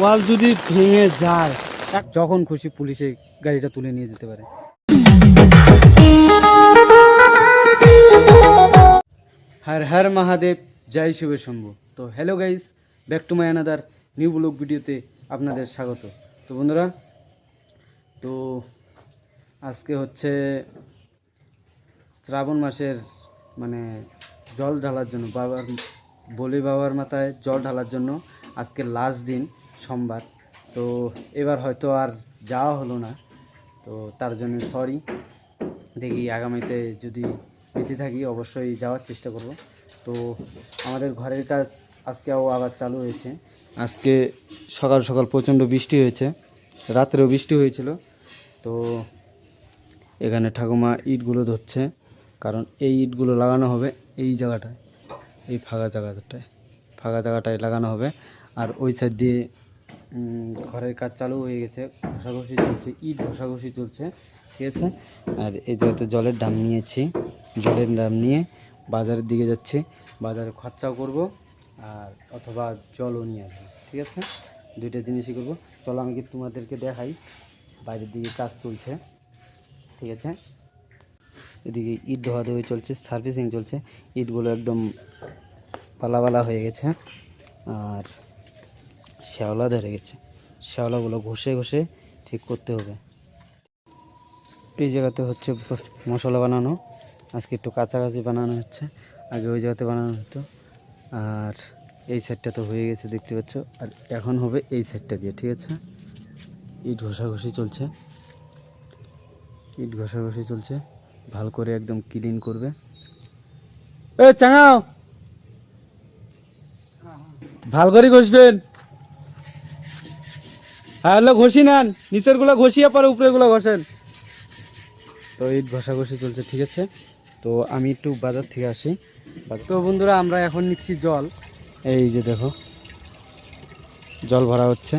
ওয়াল যদি ভেঙে যায় যখন খুশি পুলিশে গাড়িটা তুলে নিয়ে যেতে পারে। হর হর মহাদেব, জয় শিব শম্ভু। তো hello guys back to my another new blog ভিডিওতে আপনাদের স্বাগত। তো বন্ধুরা, তো আজকে হচ্ছে শ্রাবণ মাসের মানে জল ঢালার জন্য, বাবার বলি বাবার মাথায় জল ঢালার জন্য আজকে লাস্ট দিন সোমবার। তো এবার হয়তো আর যাওয়া হলো না। তো তার জন্য সরি দেখি আগামীতে যদি বেঁচে থাকি অবশ্যই যাওয়ার চেষ্টা করব। তো আমাদের ঘরের কাজ আজকেও আবার চালু হয়েছে। আজকে সকাল সকাল প্রচণ্ড বৃষ্টি হয়েছে। রাত্রেও বৃষ্টি হয়েছিল। তো এখানে ঠাকুমা ইটগুলো ধরছে। কারণ এই ইটগুলো লাগানো হবে এই জায়গাটায়, এই ফাঁকা জায়গাটায় ফাঁকা জায়গাটায় লাগানো হবে। আর ওই সাইড দিয়ে ঘরের কাজ চালু হয়ে গেছে, ঘষাঘষি চলছে, ইট ঘষাঘষি চলছে, ঠিক আছে? আর এই জায়গাতে জলের দাম নিয়েছি, জলের দাম নিয়ে বাজারের দিকে যাচ্ছি, বাজারে খরচাও করব, আর অথবা জলও নিয়ে আসব, ঠিক আছে? দুইটা জিনিসই করব। চলো আমি কি তোমাদেরকে দেখাই, বাইরের দিকে কাজ চলছে, ঠিক আছে? এদিকে ইট ধোয়া ধোয়ি চলছে, সার্ভিসিং চলছে, ইটগুলো একদম পালা পালা হয়ে গেছে, আর শ্যাওলা ধরে গেছে। শ্যাওলাগুলো ঘষে ঘষে ঠিক করতে হবে। এই জায়গাতে হচ্ছে মশলা বানানো। আজকে একটু কাছাকাছি বানানো হচ্ছে। আগে ওই জায়গাতে বানানো হতো। আর এই সাইডটা তো হয়ে গেছে, দেখতে পাচ্ছ। আর এখন হবে এই সাইডটা দিয়ে, ঠিক আছে? ইট ঘষাঘষি চলছে। ইট ঘষাঘষি চলছে। ভালো করে একদম ক্লিন করবে। এ, চাঙাও! ভালো করে ঘষবেন। হ্যাঁ হলো ঘষি নেন। নিচেরগুলো ঘষিয়ে পরে উপরে গুলো ঘষেন। তো ইট ঘষাঘষি চলছে, ঠিক আছে? তো আমি একটু বাজার থেকে আসি। তো বন্ধুরা, আমরা এখন নিচ্ছি জল। এই যে দেখো, জল ভরা হচ্ছে।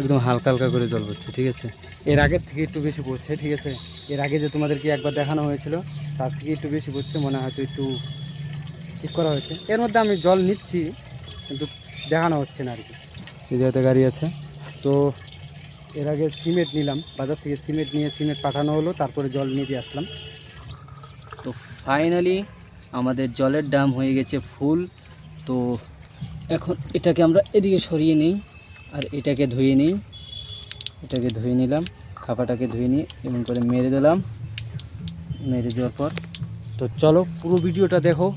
একদম হালকা হালকা করে জল পড়ছে ঠিক আছে? এর আগের থেকে একটু বেশি পড়ছে ঠিক আছে? এর আগে যে তোমাদেরকে একবার দেখানো হয়েছিল, তার থেকে একটু বেশি পড়ছে মনে হয়তো একটু ঠিক করা হয়েছে। এর মধ্যে আমি জল নিচ্ছি, কিন্তু দেখানো হচ্ছে না আর কি। গাড়ি আছে। তো এর আগে সিমেন্ট নিলাম, বাজার থেকে সিমেন্ট নিয়ে সিমেন্ট পাঠানো হলো, তারপরে জল নিয়ে দিয়ে আসলাম। তো ফাইনালি আমাদের জলের দাম হয়ে গেছে ফুল তো এখন এটাকে আমরা এদিকে সরিয়ে নিই, আর এটাকে ধুয়ে নিই। এটাকে ধুয়ে নিলাম, খাপাটাকে ধুয়ে নিয়ে এমন করে মেরে দিলাম। মেরে দেওয়ার পর, তো চলো পুরো ভিডিওটা দেখো।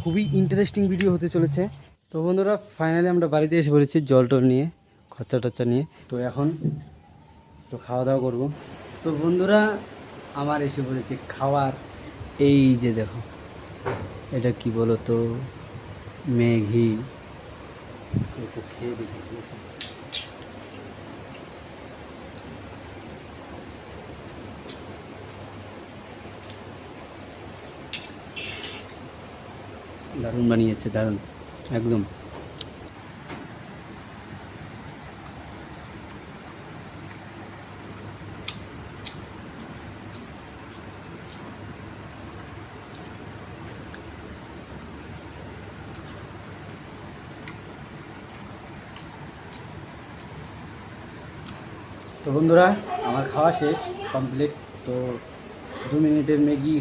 খুবই ইন্টারেস্টিং ভিডিও হতে চলেছে। তো বন্ধুরা ফাইনালি আমরা বাড়িতে এসে পড়েছি জল টল নিয়ে। খরচা টরচা নিয়ে। তো এখন তো খাওয়া দাওয়া করব। তো বন্ধুরা, আমার এসে বলেছে খাওয়ার। এই যে দেখো, এটা কি বলো তো ম্যাগি খেয়ে দেখি দারুণ বানিয়েছে, দারুণ। একদম। বন্ধুরা, আমার খাওয়া শেষ কমপ্লিট তো দু মিনিটের ম্যাগি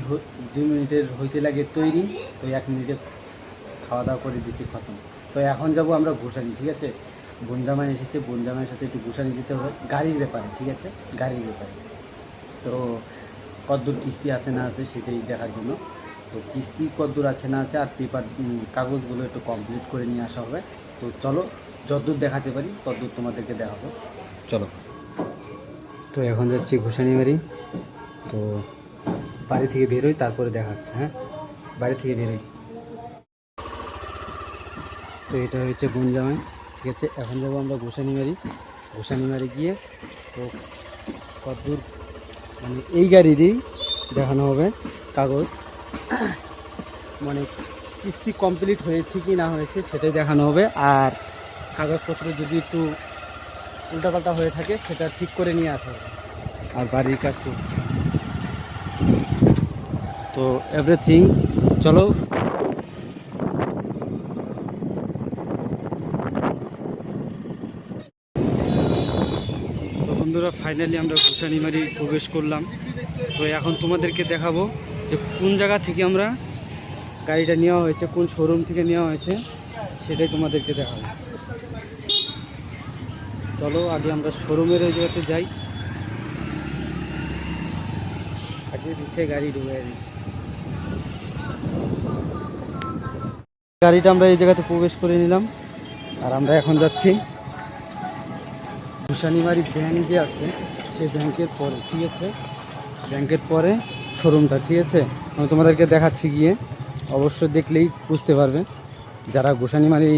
দু মিনিটের হইতে লাগে তৈরি। তো এক মিনিটে খাওয়া দাওয়া করে দিচ্ছি খতম। তো এখন যাব আমরা ঘুষানি, ঠিক আছে? বনজামাই এসেছে, বনজামাইয়ের সাথে একটু ঘুষানি যেতে হবে। গাড়ির ব্যাপারে, ঠিক আছে? গাড়ির ব্যাপারে। তো কদ্দূর কিস্তি আছে না আছে সেটাই দেখার জন্য। তো কিস্তি কদ্দূর আছে না আছে আর পেপার কাগজগুলো একটু কমপ্লিট করে নিয়ে আসা হবে। তো চলো, যতদূর দেখাতে পারি ততদূর তোমাদেরকে দেখাবো। চলো। তো এখন যাচ্ছি ঘুষানি বাড়ি তো বাড়ি থেকে বেরোই, তারপরে দেখা হচ্ছে হ্যাঁ? বাড়ি থেকে বেরোই। তো এটা হচ্ছে গুঞ্জামাই ঠিক আছে? এখন যাব আমরা গোসানি বাড়ি গোসানি বাড়ি গিয়ে তো কতদূর মানে এই গাড়িরই দেখানো হবে, কাগজ। মানে কিস্তি কমপ্লিট হয়েছে কি না হয়েছে সেটাই দেখানো হবে। আর কাগজপত্র যদি একটু উল্টাপাল্টা হয়ে থাকে, সেটা ঠিক করে নিয়ে আসা আর বাড়ির কাজ তো। এভরিথিং চলো। বন্ধুরা ফাইনালি আমরা ঘুষানিমারি প্রবেশ করলাম। তো এখন তোমাদেরকে দেখাবো যে কোন জায়গা থেকে আমরা গাড়িটা নেওয়া হয়েছে, কোন শোরুম থেকে নেওয়া হয়েছে, সেটাই তোমাদেরকে দেখাবো। চলো, আগে আমরা শোরুমের ওই জায়গাতে যাই। আগে দিচ্ছে গাড়ি ঢুকে দিচ্ছে গাড়িটা আমরা এই জায়গাতে প্রবেশ করে নিলাম, আর আমরা এখন যাচ্ছি। ভূষানিমারি ব্যাংক যে আছে, সে ব্যাংকের পরে, ঠিক আছে? ব্যাংকের পরে শোরুমটা ঠিক আছে? আমি তোমাদেরকে দেখাচ্ছি গিয়ে। অবশ্যই দেখলেই বুঝতে পারবে। যারা গোসানিমারি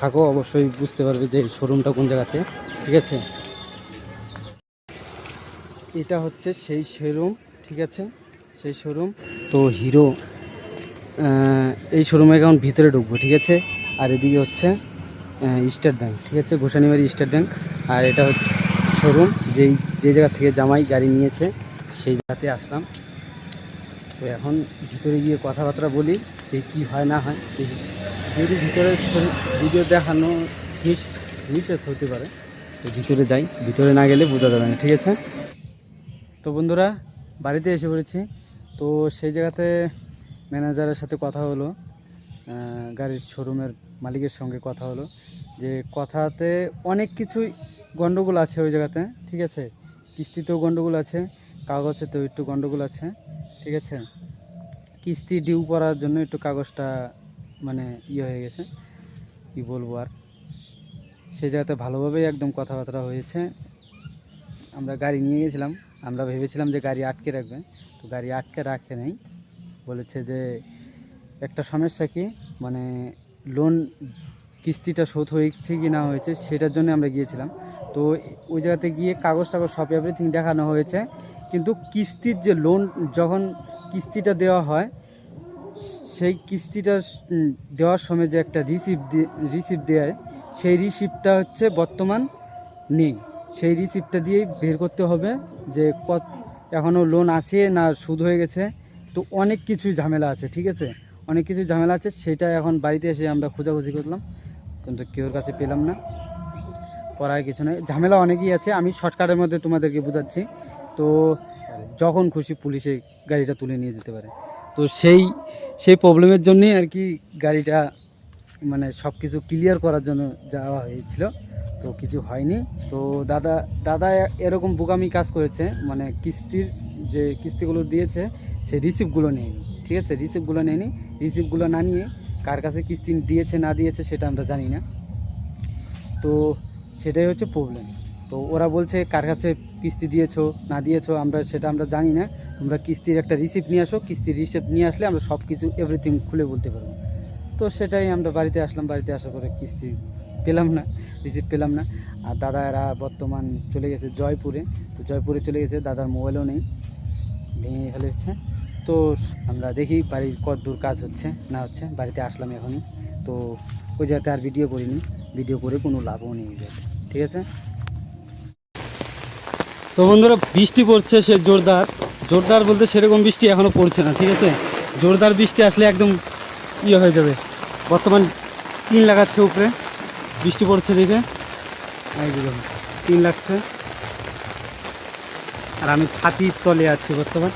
থাকো, অবশ্যই বুঝতে পারবে যে শোরুমটা কোন জায়গাতে, ঠিক আছে? এটা হচ্ছে সেই শোরুম ঠিক আছে? সেই শোরুম তো হিরো এই শোরুমে এখন ভিতরে ঢুকবো, ঠিক আছে? আর এদিকে হচ্ছে স্টেট ব্যাংক ঠিক আছে? গোসানিবাড়ি স্টেট ব্যাংক আর এটা হচ্ছে শোরুম যেই, যে জায়গা থেকে জামাই গাড়ি নিয়েছে, সেই জায়গাতে আসলাম। তো এখন ভিতরে গিয়ে কথাবার্তা বলি, যে কী হয় না হয় যদি ভিতরে ভিডিও দেখানো মিস মিসেস হতে পারে, তো ভিতরে যাই। ভিতরে না গেলে বোঝা যাবে না, ঠিক আছে? তো বন্ধুরা, বাড়িতে এসে পড়েছি। তো সেই জায়গাতে ম্যানেজারের সাথে কথা হলো গাড়ির শোরুমের মালিকের সঙ্গে কথা হলো, যে কথাতে অনেক কিছুই গণ্ডগোল আছে ওই জায়গাতে, ঠিক আছে? কিস্তিতেও গণ্ডগোল আছে, কাগজেতেও একটু গণ্ডগোল আছে, ঠিক আছে? কিস্তি ডিউ করার জন্য একটু কাগজটা মানে ইয়ে হয়ে গেছে, কি বলব আর? সে জায়গাতে ভালোভাবেই একদম কথাবার্তা হয়েছে। আমরা গাড়ি নিয়ে গেছিলাম, আমরা ভেবেছিলাম যে গাড়ি আটকে রাখবে, তো গাড়ি আটকে রাখে নেই। বলেছে যে একটা সমস্যা কি মানে লোন কিস্তিটা শোধ হয়েছে কি না হয়েছে সেটার জন্য আমরা গিয়েছিলাম। তো ওই জায়গাতে গিয়ে কাগজ টাগজ সব এভরিথিং দেখানো হয়েছে। কিন্তু কিস্তির যে লোন যখন কিস্তিটা দেওয়া হয় সেই কিস্তিটা দেওয়ার সময় যে একটা রিসিপ্ট রিসিপ্ট দেয়, সেই রিসিপ্টটা হচ্ছে বর্তমান নেই। সেই রিসিপ্টটা দিয়েই বের করতে হবে যে কত এখনও লোন আছে না সুদ হয়ে গেছে। তো অনেক কিছুই ঝামেলা আছে, ঠিক আছে? অনেক কিছু ঝামেলা আছে, সেটা এখন বাড়িতে এসে আমরা খোঁজাখুঁজি করলাম। কিন্তু কেউর কাছে পেলাম না। করার কিছু নয় ঝামেলা অনেকই আছে, আমি শর্টকাটের মধ্যে তোমাদেরকে বোঝাচ্ছি। তো যখন খুশি পুলিশে গাড়িটা তুলে নিয়ে যেতে পারে। তো সেই সেই প্রবলেমের জন্যই আর কি গাড়িটা মানে সব কিছু ক্লিয়ার করার জন্য যাওয়া হয়েছিল। তো কিছু হয়নি। তো দাদা দাদা এরকম বোকামি কাজ করেছে মানে কিস্তির যে কিস্তিগুলো দিয়েছে, সেই রিসিপ্টগুলো নেয়নি। ঠিক আছে? রিসিপ্টগুলো নেয়নি। রিসিপ্টগুলো না নিয়ে কার কাছে কিস্তি দিয়েছে, না দিয়েছে, সেটা আমরা জানি না। তো সেটাই হচ্ছে প্রবলেম তো ওরা বলছে, কার কাছে কিস্তি দিয়েছ, না দিয়েছ, আমরা সেটা আমরা জানি না। তোমরা কিস্তির একটা রিসিপ্ট নিয়ে আসো, কিস্তির রিসিপ্ট নিয়ে আসলে আমরা সব কিছু এভরিথিং খুলে বলতে পারব। তো সেটাই আমরা বাড়িতে আসলাম, বাড়িতে আসার পরে কিস্তি পেলাম না রিসিপ্ট পেলাম না। আর দাদা এরা বর্তমান চলে গেছে জয়পুরে। তো জয়পুরে চলে গেছে, দাদার মোবাইলও নেই, ভেঙে ফেলেছে। তো আমরা দেখি বাড়ির কত দূর কাজ হচ্ছে, না হচ্ছে, বাড়িতে আসলাম এখনই। তো ওই জায়গাতে আর ভিডিও করিনি ভিডিও করে কোনো লাভও নেই ঠিক আছে? তো বন্ধুরা, বৃষ্টি পড়ছে সে জোরদার। জোরদার বলতে সেরকম বৃষ্টি এখনও পড়ছে না, ঠিক আছে? জোরদার বৃষ্টি আসলে একদম ইয়ে হয়ে যাবে। বর্তমান টিন লাগাচ্ছে উপরে। বৃষ্টি পড়ছে দেখে। যে টিন লাগছে। আর আমি ছাতির তলে আছি বর্তমান।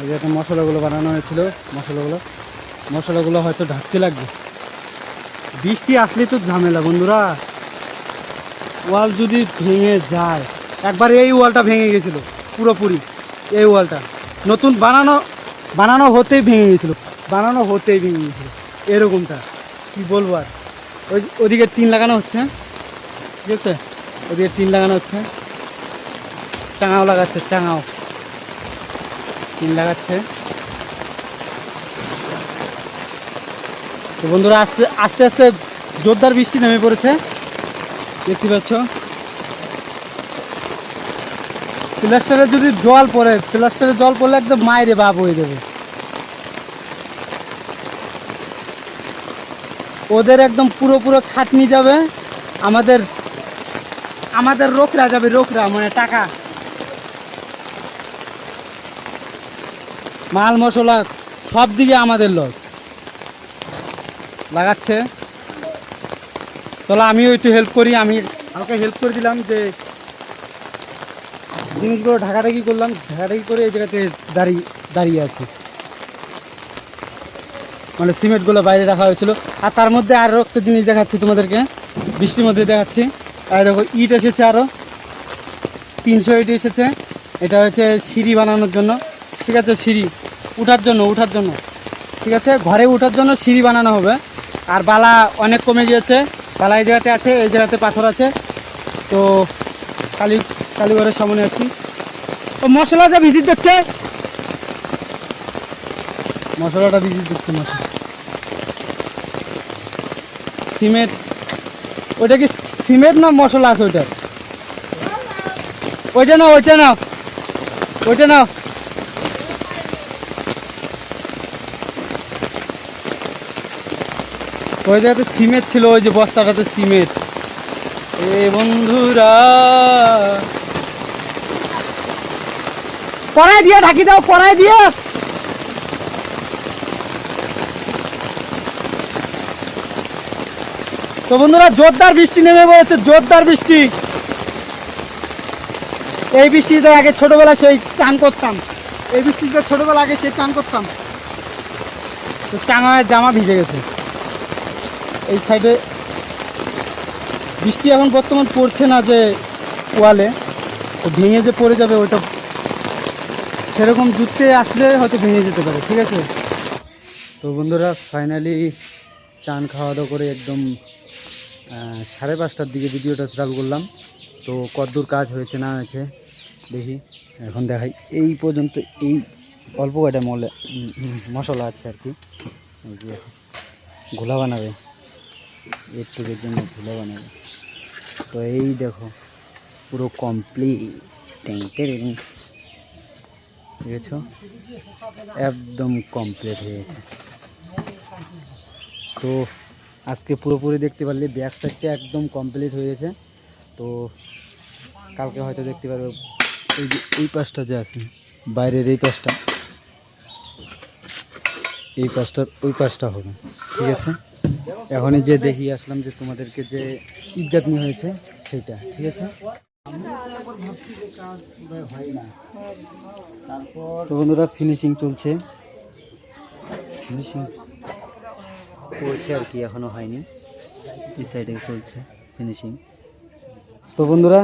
এই যে একটা মশলাগুলো বানানো হয়েছিল, মশলাগুলো। মশলাগুলো হয়তো ঢাকতে লাগবে। বৃষ্টি আসলে তো ঝামেলা, বন্ধুরা। ওয়াল যদি ভেঙে যায়, একবার এই ওয়ালটা ভেঙে গেছিল, পুরোপুরি। এই ওয়ালটা। নতুন বানানো বানানো হতেই ভেঙে গেছিল বানানো হতেই ভেঙে গেছিল এরকমটা। কি বলব আর? ওই ওদিকে টিন লাগানো হচ্ছে ঠিক আছে? ওদিকে টিন লাগানো হচ্ছে। চাঙাও লাগাচ্ছে, চাঙাও। টিন লাগাচ্ছে। তো বন্ধুরা আস্তে আস্তে আস্তে, জোরদার বৃষ্টি নেমে পড়েছে। দেখতে পাচ্ছ? প্লাস্টারে যদি জল পড়ে, প্লাস্টারে জল পড়লে একদম মায়েরে বাপ হয়ে যাবে। ওদের একদম পুরো পুরো খাটনি যাবে। আমাদের আমাদের রোকরা যাবে রোকরা মানে টাকা। মাল, মশলা, সব দিকে আমাদের লস। লাগাচ্ছে। চলো আমিও একটু হেল্প করি, আমি, আমাকে হেল্প করে দিলাম যে জিনিসগুলো ঢাকাঢাকি করলাম? ঢাকাঢাকি করে এই জায়গাতে দাঁড়িয়ে দাঁড়িয়ে আছি। মানে সিমেন্টগুলো বাইরে রাখা হয়েছিল। আর তার মধ্যে আরও একটা জিনিস দেখাচ্ছি তোমাদেরকে। বৃষ্টির মধ্যে দেখাচ্ছি। আর দেখো, ইট এসেছে আরও তিনশো ইট এসেছে। এটা হচ্ছে সিঁড়ি বানানোর জন্য। ঠিক আছে, সিঁড়ি। উঠার জন্য উঠার জন্য। ঠিক আছে, ঘরে উঠার জন্য সিঁড়ি বানানো হবে। আর বালা অনেক কমে গিয়েছে। বালা এই জায়গাতে আছে, এই জায়গাতে পাথর আছে। তো কালী কালীঘরের সামনে আছি। তো মশলা যা ভিজিট দিচ্ছে? মশলাটা ভিজিট দিচ্ছে মশলা। সিমেন্ট। ওইটা কি সিমেন্ট না মশলা আছে ওইটা ওইটা না ওইটা না ওইটা না ওই জায়গাতে সিমেন্ট ছিল ওই যে বস্তাটাতে সিমেন্ট। এ বন্ধুরা পড়ায় দিয়ে ঢাকি দাও পড়ায় দিয়ে। তো বন্ধুরা, জোরদার বৃষ্টি নেমে পড়েছে, জোরদার বৃষ্টি। এই বৃষ্টিতে আগে ছোটবেলা সেই চান করতাম। এই বৃষ্টিতে ছোটবেলা আগে সেই চান করতাম। তো চাঙায় জামা ভিজে গেছে। এই সাইডে বৃষ্টি এখন বর্তমান পড়ছে না যে ওয়ালে ভেঙে যে পড়ে যাবে ওইটা সেরকম জুততে আসলে হয়তো ভেঙে যেতে পারে, ঠিক আছে? তো বন্ধুরা ফাইনালি চান খাওয়া দাওয়া করে একদম সাড়ে পাঁচটার দিকে ভিডিওটা চালু করলাম। তো কতদূর কাজ হয়েছে না হয়েছে, দেখি, এখন দেখাই। এই পর্যন্ত এই অল্প কয়টা মলে, মশলা আছে আর কি। ঘোলা বানাবে একটুকের জন্য ঘোলা বানাবে। তো এই দেখো, পুরো কমপ্লিট বুঝেছ একদম কমপ্লিট হয়ে গেছে। তো আজকে পুরোপুরি দেখতে পারলে ব্যাক সাইডটা একদম কমপ্লিট হয়ে গেছে। তো কালকে হয়তো দেখতে পারবে এই যে এই পাশটা যে আছে, বাইরের এই পাশটা, এই পাশটার ওই পাশটা হবে, ঠিক আছে? এখনই যে দেখি আসলাম যে তোমাদেরকে যে ইজ্ঞাতনি হয়েছে সেটা, ঠিক আছে? তো বন্ধুরা ফিনিশিং চলছে। ফিনিশিং চলছে আর কি, এখনও হয়নি। এই সাইডে চলছে ফিনিশিং তো বন্ধুরা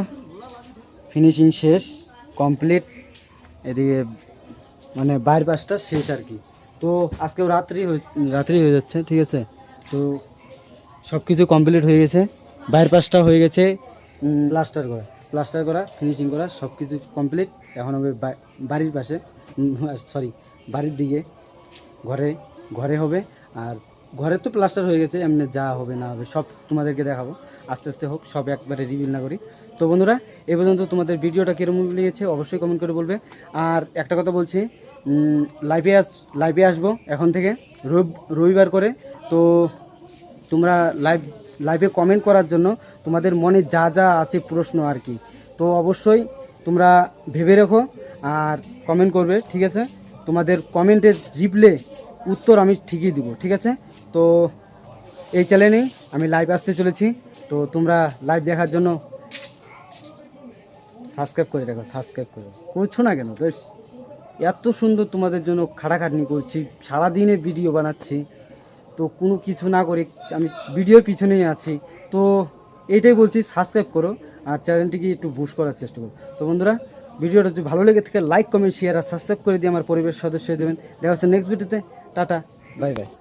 ফিনিশিং শেষ কমপ্লিট এদিকে মানে বাইরের পাশটা শেষ আর কি। তো আজকেও রাত্রি রাত্রি হয়ে যাচ্ছে, ঠিক আছে? তো সব কিছু কমপ্লিট হয়ে গেছে। বাইরের পাশটা হয়ে গেছে প্লাস্টার করা। প্লাস্টার করা ফিনিশিং করা সব কিছু কমপ্লিট এখন হবে বাড়ির পাশে সরি বাড়ির দিকে, ঘরে ঘরে হবে। আর ঘরে তো প্লাস্টার হয়ে গেছে, এমনি যা হবে না হবে, সব তোমাদেরকে দেখাবো। আস্তে আস্তে হোক, সব একবারে রিভিল না করি। তো বন্ধুরা, এ পর্যন্ত তোমাদের ভিডিওটা কীরকম লেগেছে অবশ্যই কমেন্ট করে বলবে। আর একটা কথা বলছি লাইভে আস লাইভে আসব এখন থেকে, রবি, রবিবার করে। তো তোমরা লাইভ লাইভে কমেন্ট করার জন্য তোমাদের মনে যা যা আছে প্রশ্ন আর কি। তো অবশ্যই তোমরা ভেবে রেখো আর কমেন্ট করবে, ঠিক আছে? তোমাদের কমেন্টের রিপ্লে উত্তর আমি ঠিকই দিব, ঠিক আছে? তো এই চ্যানেলেই আমি লাইভ আসতে চলেছি। তো তোমরা লাইভ দেখার জন্য সাবস্ক্রাইব করে রাখো সাবস্ক্রাইব করে করছ না কেন? বেশ। এত সুন্দর তোমাদের জন্য খাটাখাটনি করছি, সারাদিনে ভিডিও বানাচ্ছি। তো কোনো কিছু না করে আমি ভিডিওর পিছনেই আছি। তো এইটাই বলছি সাবস্ক্রাইব করো। আর চ্যানেলটিকে একটু বুস্ট করার চেষ্টা করুন তো বন্ধুরা, ভিডিওটা যদি ভালো লেগে থাকে লাইক কমেন্ট শেয়ার আর সাবস্ক্রাইব করে দিয়ে আমার পরিবেশ সদস্য হয়ে যাবেন। দেখা হচ্ছে নেক্সট ভিডিওতে টাটা বাই বাই